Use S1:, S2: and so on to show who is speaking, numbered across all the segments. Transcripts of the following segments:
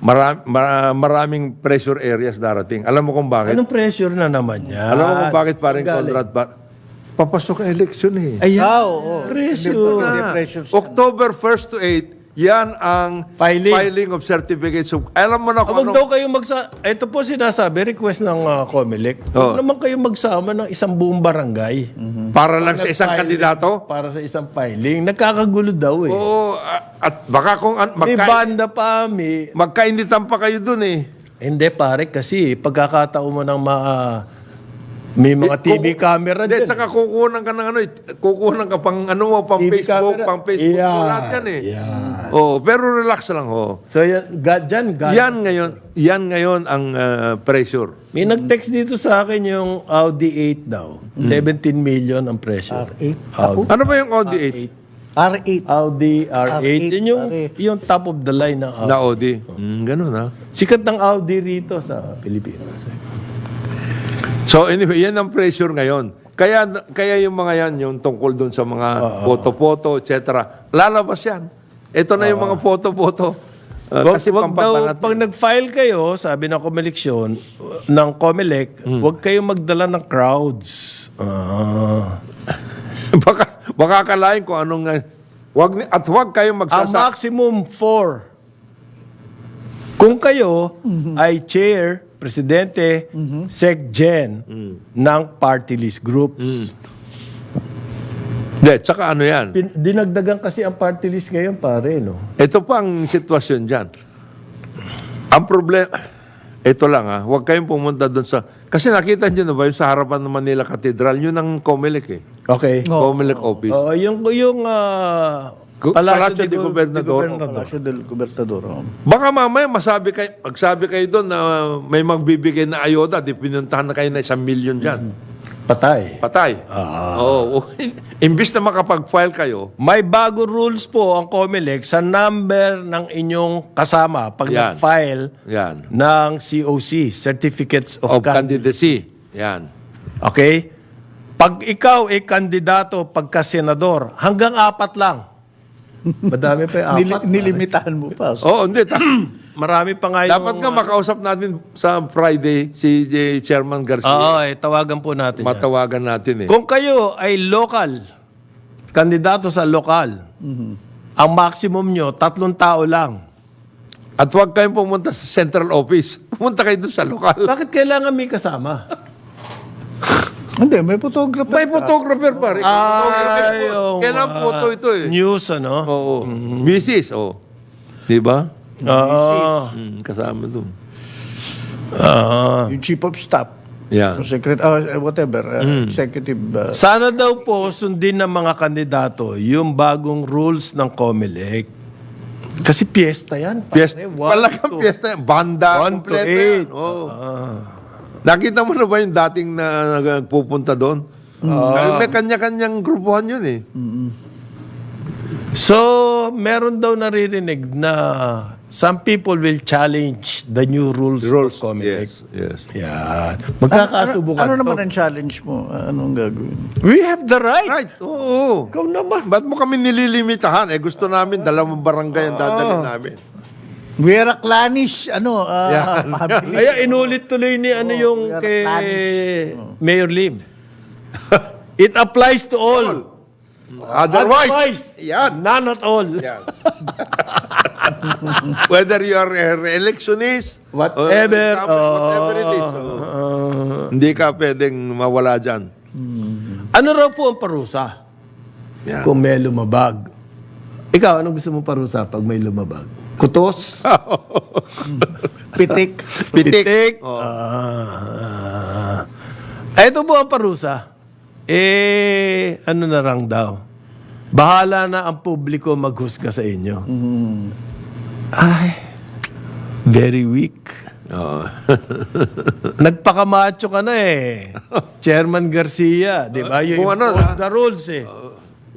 S1: Mara- ma- maraming pressure areas darating. Alam mo kung bakit?
S2: Anong pressure na naman yan?
S1: Alam mo kung bakit
S2: galing.
S1: Conrad ba? Papasok ang election eh.
S2: Ayan.
S3: Ah, oo.
S2: Pressure.
S3: Hindi, pressure.
S1: October 1st to 8, yan ang
S2: Filing.
S1: of certificates of... Alam mo na kung
S2: Huwag
S1: ano...
S2: daw kayo magsa... Ito po sinasabi, request ng uh, COMELEC.
S1: Oh.
S2: Huwag naman kayo magsama ng isang buong barangay.
S1: Para lang sa isang
S2: Filing.
S1: kandidato?
S2: Para sa isang filing. Nagkakagulo daw eh.
S1: Oo. a- at baka kung... an-
S2: May
S1: magka-
S2: banda pa, may...
S1: magkainitan pa kayo dun eh.
S2: Hindi pare, kasi pagkakataon mo ng ma... may mga
S1: Eh,
S2: TV
S1: kuku-
S2: camera dyan.
S1: saka kukunan ka ng ano, eh, kukunan ka pang ano mo, pang
S2: TV
S1: Facebook,
S2: camera.
S1: pang Facebook,
S2: Yeah.
S1: lahat yan eh.
S2: Yeah.
S1: Oh, pero relax lang ho.
S2: So yan, ga, dyan, ga,
S1: Yan ngayon, yan ngayon ang ah, pressure.
S2: May nag-text dito sa akin yung Audi 8 daw. 17 million ang pressure.
S3: R8?
S2: Audi,
S1: Ano ba yung Audi 8?
S3: R8.
S2: Audi R8.
S3: R8,
S2: Yun yung,
S3: pare.
S2: yung top of the line ng Audi.
S1: Na Audi? Mm, ganun ha.
S2: Sikat ng Audi rito sa Pilipinas.
S1: So anyway, yan ang pressure ngayon. Kaya kaya yung mga yan, yung tungkol doon sa mga photo-photo, etc. Lalabas yan. Ito na yung mga photo-photo. Uh,
S2: Wag,
S1: kasi
S2: wag daw,
S1: pampatanga-
S2: pag nag-file kayo, sabi ng komeleksyon, ng COMELEC,
S1: Hmm.
S2: wag kayong magdala ng crowds. Ah.
S1: baka, baka akalain kung anong... uh, Wag, at wag kayong
S2: Ang
S1: magsasa...
S2: maximum four. Kung kayo
S1: Mhm.
S2: ay chair, presidente, sec-gen
S1: Mm.
S2: ng party list groups.
S1: Hindi, tsaka ano yan.
S2: Pin- dinagdagan kasi ang party list ngayon, pare, no?
S1: Ito pa ang sitwasyon dyan. Ang problema, ito lang ha, huwag kayong pumunta doon sa... Kasi nakita nyo na ba yung sa harapan ng Manila Cathedral, yun ang COMELEC eh.
S2: Okay.
S1: COMELEC office.
S2: Oo, yung yung ah,
S1: Gu- Palasyo de Gobernador.
S3: Palasyo del Gobernador. oh.
S1: Baka mamaya masabi kayo, magsabi kayo doon na may magbibigay na ayoda, di pinuntahan na kayo na isang milyon dyan.
S2: Patay.
S1: Patay. Oo. Imbis na makapag-file kayo,
S2: May bago rules po ang COMELEC sa number ng inyong kasama pag
S1: Yan.
S2: nag-file
S1: yan,
S2: ng COC, Certificates of,
S1: of
S2: Candidacy.
S1: candidacy. Yan.
S2: Okay? Pag ikaw ay kandidato pagka senador, hanggang apat lang. Madami pa yung apat.
S3: nilimitahan mo pa. So,
S1: Oo, hindi. ta-
S2: Marami pa nga yung...
S1: Dapat nga makausap natin sa Friday si J. Chairman Garcia.
S2: Oo, eh, tawagan po natin yan.
S1: Matawagan natin eh.
S2: Kung kayo ay local, kandidato sa lokal, ang maximum nyo, tatlong tao lang.
S1: At huwag kayong pumunta sa central office. Pumunta kayo doon sa lokal.
S2: Bakit kailangan may kasama?
S3: hindi, may photographer.
S1: May photographer pa rin. Po.
S2: oo
S1: Kailan photo ito eh.
S2: News, ano?
S1: Oo. Mrs. Oo. Di ba?
S2: Oo.
S1: Mm, kasama doon.
S2: Ah.
S3: Yung chief of staff. Yung secret, uh, whatever, uh, executive. uh,
S2: Sana daw po sundin ng mga kandidato yung bagong rules ng COMELEC. Kasi piyesta yan. two.
S1: fiesta yan. Banda.
S2: One to
S1: kompleto
S2: eight.
S1: yan. Oo. Nakita mo na ba yung dating na nagpupunta doon? May kanya-kanyang grupuhan yun eh.
S2: So, meron daw naririnig na some people will challenge the new rules,
S1: Rules.
S2: of COMELEC.
S1: Yes. Yes.
S2: Yan.
S3: ano,
S2: Magkakasubukan
S3: ano
S2: to.
S3: naman ang challenge mo? Uh, Anong gagawin?
S2: We have the right.
S1: Right. Oo.
S2: Ikaw naman.
S1: Ba't mo kami nililimitahan? Eh, gusto namin dalawang barangay ang dadalhin namin.
S3: Vera Clanish, ano, uh,
S1: Yan.
S3: mabili.
S2: Kaya inulit tuloy ni ano yung
S3: are
S2: kay
S3: planned.
S2: Mayor Lim. It applies to all.
S1: Otherwise, yan.
S2: none at all.
S1: Yan. Whether you are a re-electionist,
S2: Whatever,
S1: or whatever it is.
S2: uh,
S1: oh. hindi ka pwedeng mawala dyan.
S2: Ano raw po ang parusa
S1: Yan.
S2: kung may lumabag? Ikaw, anong gusto mo parusa pag may lumabag? Kutos?
S3: Pitik.
S1: Pitik. Oh.
S2: Ah. ito po ang parusa. Eh, ano na lang daw. Bahala na ang publiko maghusga sa inyo. Ay, very weak.
S1: Oo.
S2: Nagpakamacho ka na eh. Chairman Garcia, di ba? You
S1: Kung ano, ah.
S2: the rules eh.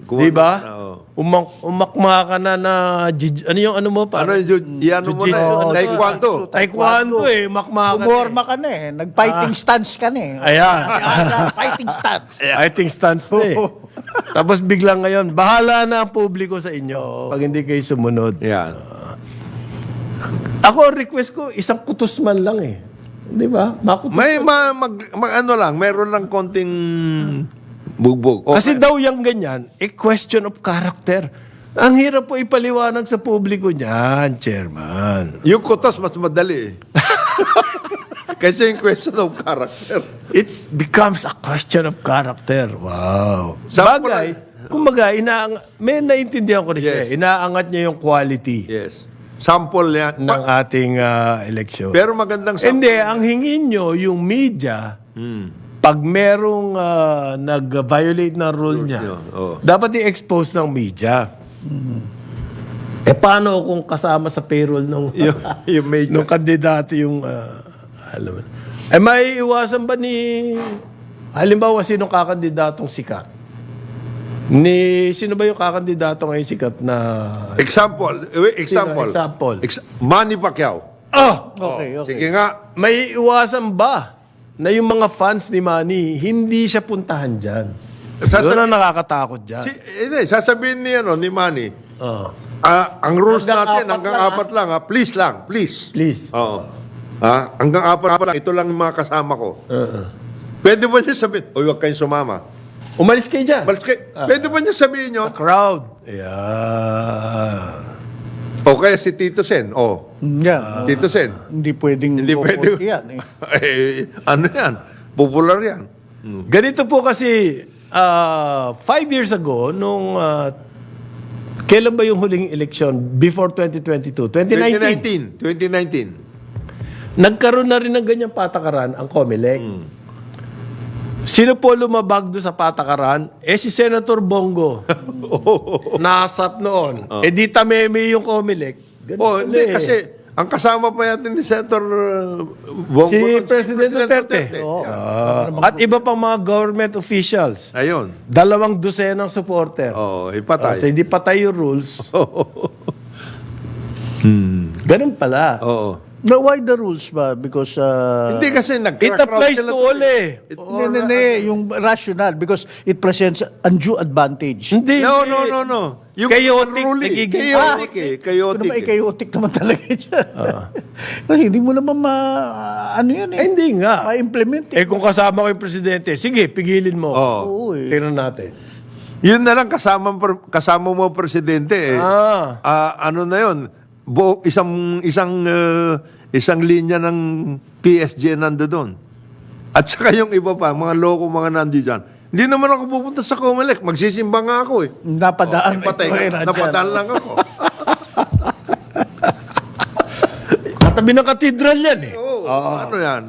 S1: Kung
S2: di ba?
S1: ano, oo.
S2: Umak umakma ka na na, jij- ano yung ano mo pa?
S1: Ano yung, yan mo na,
S2: ano
S1: taekwondo.
S2: Taekwondo eh, makma ka na eh.
S3: Umorma ka na eh. Nag-fighting stance ka na eh.
S2: Ayan.
S3: Yan, fighting stance.
S2: I think stance na eh. Tapos biglang ngayon, bahala na ang publiko sa inyo pag hindi kayo sumunod.
S1: Yan.
S2: Ako, ang request ko, isang kutos man lang eh. Di ba? Makutos.
S1: May ma, mag, mag- ano lang, meron lang konting bugbog. O,
S2: Kasi daw yung ganyan, a question of character. Ang hirap po ipaliwanag sa publiko niyan, chairman.
S1: yung kutos mas madali eh. Kasi yung question of character.
S2: It becomes a question of character. Wow.
S1: Sample
S2: Bagay,
S1: lang.
S2: kumbaga, inaang, may naintindihan ko siya.
S1: Yes.
S2: eh. Inaangat niya yung quality
S1: Yes. Sample yan.
S2: ng ating ah, election.
S1: Pero magandang sample.
S2: Hindi, ang hingin nyo, yung media,
S1: Hmm.
S2: Pag merong ah, nag-violate ng rule niya,
S1: yun, oo.
S2: dapat i-expose ng media. Eh paano kung kasama sa payroll nung
S1: yung, yung major.
S2: nung kandidato yung ah, alam mo. Eh may iwasan ba ni halimbawa sino kakandidatong sikat? Ni sino ba yung kakandidato ngayon sikat na
S1: Example. eh, Example.
S2: Sino? Example.
S1: Ex- Manny Pacquiao.
S2: Ah,
S3: Okay, okay.
S1: Sige nga.
S2: may iwasan ba na yung mga fans ni Manny hindi siya puntahan diyan?
S1: Sasabi-
S2: Yun ang nakakatakot diyan.
S1: Si, hindi, sasabihin ni, ano, ni Manny,
S2: Oh.
S1: ah, ang rules
S2: Hanggang
S1: natin,
S2: apat
S1: hanggang
S2: lang,
S1: apat lang, ha? please lang, please.
S2: Please.
S1: Oo. Ah, hanggang apat lang, ito lang yung mga kasama ko.
S2: Uh-uh.
S1: Pwede ba niya sabihin, uy, huwag kayong sumama.
S2: Umalis kayo diyan.
S1: Balis kay, pwede ba niya sabihin yun?
S2: Crowd. Yeah.
S1: O kaya si Tito Sen, oh,
S3: Yan.
S1: Tito Sen.
S3: Hindi pwedeng
S1: Hindi pwede.
S3: yan. Eh.
S1: eh, ano yan? Popular yan.
S2: Ganito po kasi, ah, five years ago, nung, ah, kailan ba yung huling election? Before 2022? 2019.
S1: 2019. 2019.
S2: Nagkaroon na rin ng ganyang patakaran ang COMELEC.
S1: Hmm.
S2: Sino po lumabag doon sa patakaran? Eh si Senator Bongo. Nasap noon. Eh di tameme yung COMELEC. Ganun
S1: Oh,
S2: pala
S1: hindi,
S2: eh.
S1: kasi ang kasama pa yatin ni Senator uh, Bongo.
S2: Si President Duterte.
S3: Oo.
S2: Ah, at iba pang mga government officials.
S1: Ayun.
S2: Dalawang dosenang supporter.
S1: Oh,
S2: Ah,
S1: ipatay.
S2: so hindi patay yung rules. Ganun pala.
S1: Oo.
S3: Now, why the rules ba? Because, uh,
S1: Hindi kasi
S2: It
S1: nag-crowd
S2: applies to all eh.
S3: hindi, hindi, hindi, yung rational because it presents undue advantage.
S2: Hindi.
S1: No, no, no, no. Yung
S2: Chaotic,
S1: unruly.
S2: nagiging-
S1: chaotic eh.
S3: Ano
S1: Chaotic
S3: naman,
S1: eh.
S3: chaotic naman talaga dyan. Kasi hindi mo naman ma... Ano yan
S2: Eh,
S3: eh?
S2: hindi nga.
S3: Ma-implement
S2: Eh
S3: eh.
S2: kung kasama ko yung presidente, sige, pigilin mo.
S1: Oo.
S3: Oo eh.
S2: Tingnan natin.
S1: Yun na lang kasama, kasama mo presidente eh.
S2: Ah.
S1: Ah, ano na yun? Buo, isang isang uh, isang linya ng PSG nando doon. At saka yung iba pa, mga loko mga nandi dyan. Hindi naman ako pupunta sa Comelec. Magsisimba nga ako eh.
S3: Napadaan.
S1: Oh, patay
S3: eh,
S1: ka. Napadaan lang ako.
S2: Katabi ng katedral yan eh.
S1: Oo, ano yan?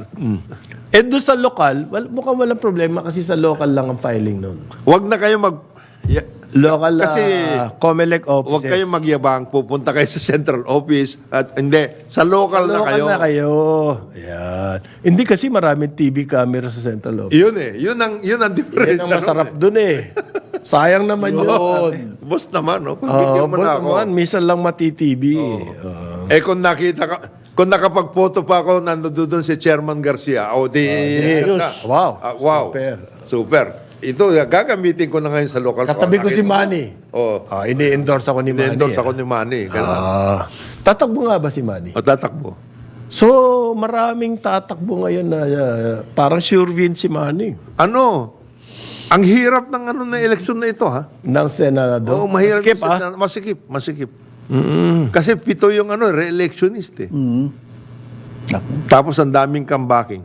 S2: Eh doon sa lokal, wal, mukhang walang problema kasi sa local lang ang filing nun.
S1: Huwag na kayo mag... Ya-
S2: Local
S1: Kasi,
S2: ah, COMELEC offices.
S1: Huwag kayong magyabang, pupunta kayo sa central office at hindi, sa local, na
S2: Local
S1: kayo.
S2: na kayo. Ayan. Hindi kasi maraming TV camera sa central office.
S1: Yun eh, yun ang yun ang
S2: Yan
S1: difference.
S2: ang masarap doon eh. Sayang naman yun.
S1: Boss naman, no? Pagbigyan mo
S2: boy,
S1: na ako.
S2: naman, minsan lang matitv. Oo.
S1: Eh kung nakita ka, kung nakapag-photo pa ako, nando doon si Chairman Garcia. O di, ano na.
S2: Wow.
S1: Ah, wow.
S2: Super.
S1: Super. Ito, gagamitin ko na ngayon sa local.
S2: Katabi ko si? Manny.
S1: Oo.
S2: Ah, ini-endorse ako ni Manny.
S1: Ini-endorse ako ni Manny. Ganun.
S2: Ah. tatakbo nga ba si Manny?
S1: O tatakbo.
S2: So, maraming tatakbo ngayon na ah, parang sure win si Manny
S1: Ano? Ang hirap ng ano na eleksyon na ito, ha?
S2: ng Senado.
S1: Oo, mahirap.
S2: Skip,
S1: sa-
S2: ah.
S1: Masikip, masikip. Kasi pito yung ano, re-electionist eh. Tapos ang daming comebacking.